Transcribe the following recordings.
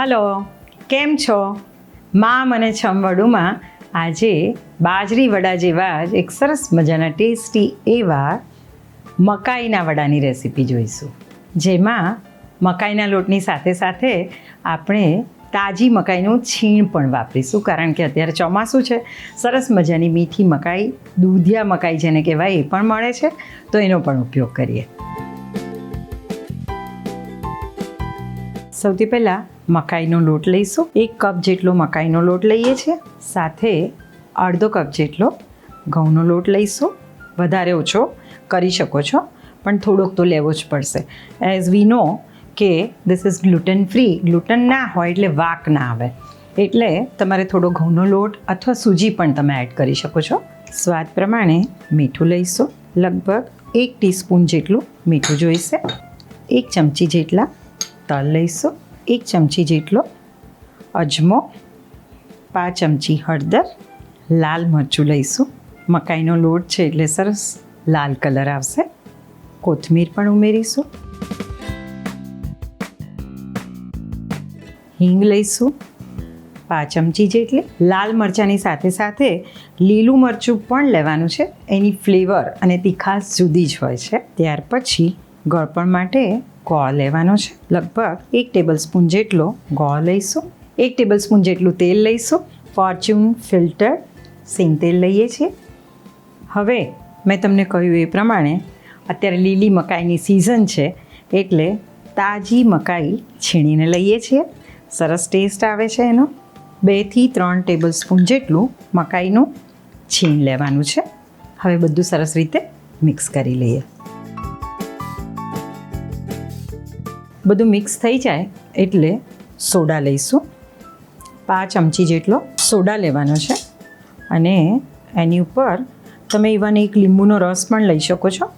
Hello, કેમ છો? મા મને છમવડુમાં આજે બાજરી વડા જેવા જ એક સરસ મજાના ટેસ્ટી એવા મકાઈના વડાની રેસીપી જોઈશું. જેમાં મકાઈના લોટની સાથે સાથે આપણે તાજી મકાઈનું છીણ પણ વાપરીશું, કારણ કે અત્યારે ચોમાસું છે. સરસ મજાની મીઠી મકાઈ, દૂધિયા મકાઈ જેને કહેવાય, એ પણ મળે છે. તો એનો પણ ઉપયોગ કરીએ. સૌથી પહેલાં મકાઈનો લોટ લઈશું. એક કપ જેટલો મકાઈનો લોટ લઈએ છીએ. સાથે અડધો કપ જેટલો ઘઉંનો લોટ લઈશું. વધારે ઓછો કરી શકો છો, પણ થોડોક તો લેવો જ પડશે. એઝ વી નો કે this is gluten free gluten ના હોય એટલે વાક ના આવે. એટલે તમારે થોડો ઘઉંનો લોટ અથવા સૂજી પણ તમે એડ કરી શકો છો. સ્વાદ પ્રમાણે મીઠું લઈશું. લગભગ એક ટીસ્પૂન જેટલું મીઠું જોઈશે. એક ચમચી જેટલા તલ લઈશું. એક ચમચી જેટલો અજમો, પાંચ ચમચી હળદર, લાલ મરચું લઈશું. મકાઈનો લોટ છે એટલે સરસ લાલ કલર આવશે. કોથમીર પણ ઉમેરીશું. હિંગ લઈશું. પાંચ ચમચી જેટલી. લાલ મરચાંની સાથે સાથે લીલું મરચું પણ લેવાનું છે. એની ફ્લેવર અને તીખાસ જુદી જ હોય છે. ત્યાર પછી ગળપણ માટે ગોળ લેવાનો છે. લગભગ એક ટેબલ સ્પૂન જેટલો ગોળ લઈશું. એક ટેબલ સ્પૂન જેટલું તેલ લઈશું. ફોર્ચ્યુન ફિલ્ટર સિંગ તેલ લઈએ છીએ. હવે મેં તમને કહ્યું એ પ્રમાણે અત્યારે લીલી મકાઈની સિઝન છે એટલે તાજી મકાઈ છીણીને લઈએ છીએ. સરસ ટેસ્ટ આવે છે એનો. બેથી ત્રણ ટેબલ સ્પૂન જેટલું મકાઈનું છીણ લેવાનું છે. હવે બધું સરસ રીતે મિક્સ કરી લઈએ. બધું મિક્સ થઈ જાય એટલે સોડા લઈશું. પાંચ ચમચી જેટલો સોડા લેવાનો છે. અને એની ઉપર તમે ઇવન એક લીંબુનો રસ પણ લઈ શકો છો.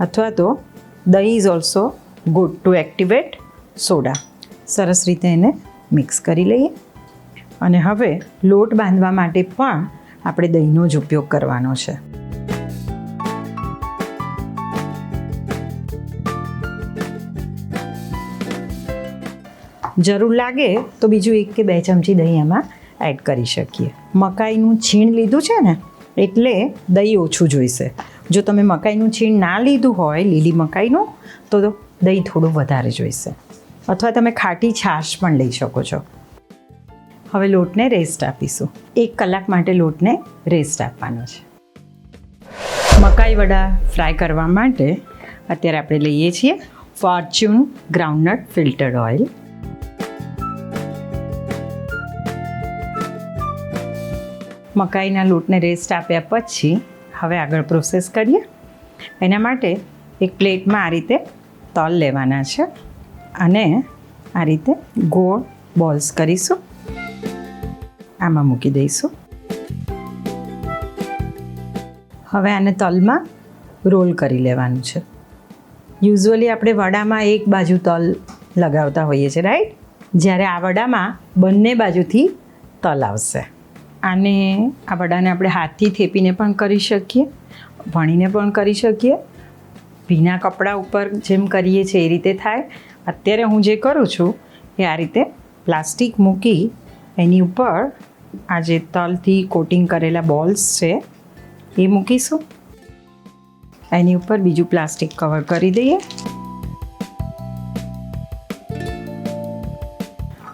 અથવા તો દહીં is also good to activate soda. સરસ રીતે એને મિક્સ કરી લઈએ. અને હવે લોટ બાંધવા માટે પણ આપણે દહીંનો જ ઉપયોગ કરવાનો છે. જરૂર લાગે તો બીજું એક કે બે ચમચી દહીં એમાં એડ કરી શકીએ. મકાઈનું છીણ લીધું છે ને, એટલે દહીં ઓછું જોઈશે. જો તમે મકાઈનું છીણ ના લીધું હોય, લીલી મકાઈનું, તો દહીં થોડું વધારે જોઈશે. અથવા તમે ખાટી છાશ પણ લઈ શકો છો. હવે લોટને રેસ્ટ આપીશું. એક કલાક માટે લોટને રેસ્ટ આપવાનો છે. મકાઈ વડા ફ્રાય કરવા માટે અત્યારે આપણે લઈએ છીએ ફોર્ચ્યુન ગ્રાઉન્ડનટ ફિલ્ટર્ડ ઓઇલ મકાઈના લોટને રેસ્ટ આપ્યા પછી હવે આગળ પ્રોસેસ કરીએ. એના માટે એક પ્લેટમાં આ રીતે તલ લેવાના છે અને આ રીતે ગોળ બોલ્સ કરીશું. આમાં મૂકી દઈશું. હવે આને તલમાં રોલ કરી લેવાનું છે. યુઝ્યુઅલી આપણે વડામાં એક બાજુ તલ લગાવતા હોઈએ છીએ રાઈટ જ્યારે આ વડામાં બંને બાજુથી તલ આવશે. આને, આ વડાને આપણે હાથથી થેપીને પણ કરી શકીએ, ભણીને પણ કરી શકીએ. ભીના કપડા ઉપર જેમ કરીએ છીએ એ રીતે થાય. અત્યારે હું જે કરું છું એ આ રીતે પ્લાસ્ટિક મૂકી એની ઉપર આ જે તલથી કોટિંગ કરેલા બોલ્સ છે એ મૂકીશું. એની ઉપર બીજું પ્લાસ્ટિક કવર કરી દઈએ.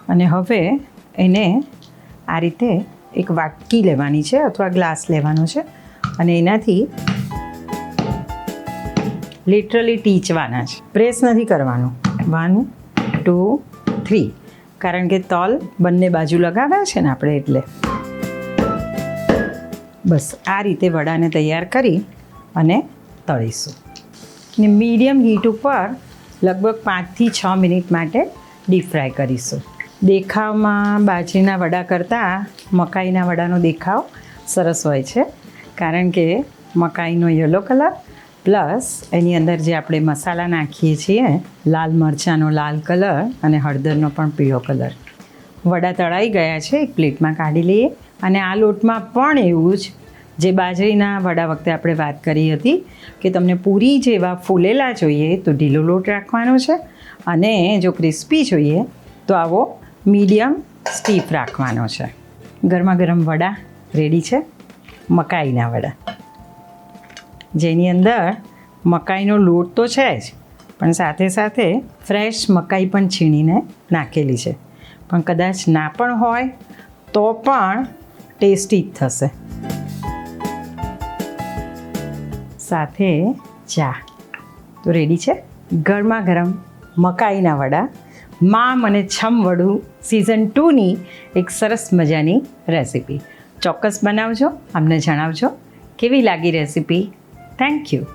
અને હવે એને આ રીતે એક વાટકી લેવાની છે અથવા ગ્લાસ લેવાનો છે અને એનાથી લિટરલી ટીચવાના છે. પ્રેસ નથી કરવાનું. વન ટુ થ્રી કારણ કે તલ બંને બાજુ લગાવ્યા છે ને આપણે એટલે. બસ, આ રીતે વડાને તૈયાર કરી અને તળીશું. ને મીડિયમ હીટ ઉપર લગભગ પાંચથી છ મિનિટ માટે ડીપ ફ્રાય કરીશું. દેખાવમાં બાજરીના વડા કરતાં મકાઈના વડાનો દેખાવ સરસ હોય છે. કારણ કે મકાઈનો યલો કલર, પ્લસ એની અંદર જે આપણે મસાલા નાખીએ છીએ, લાલ મરચાંનો લાલ કલર અને હળદરનો પણ પીળો કલર. વડા તળાઈ ગયા છે, એક પ્લેટમાં કાઢી લઈએ. અને આ લોટમાં પણ એવું જ, જે બાજરીના વડા વખતે આપણે વાત કરી હતી, કે તમને પૂરી જેવા ફૂલેલા જોઈએ તો ઢીલો લોટ રાખવાનો છે. અને જો ક્રિસ્પી જોઈએ, તો આવો મીડિયમ સ્ટીફ રાખવાનો છે. ગરમા ગરમ વડા રેડી છે. મકાઈના વડા. જેની અંદર મકાઈનો લોટ તો છે જ, પણ સાથે સાથે ફ્રેશ મકાઈ પણ છીણીને નાખેલી છે. પણ કદાચ ના પણ હોય, તો પણ ટેસ્ટી જ થશે. સાથે ચા. તો રેડી છે. ગરમા ગરમ મકાઈના વડા મા મને છમ વડું સિઝન ટુની એક સરસ મજાની રેસીપી ચોક્કસ બનાવજો, અમને જણાવજો, કેવી લાગી રેસીપી થેન્ક યુ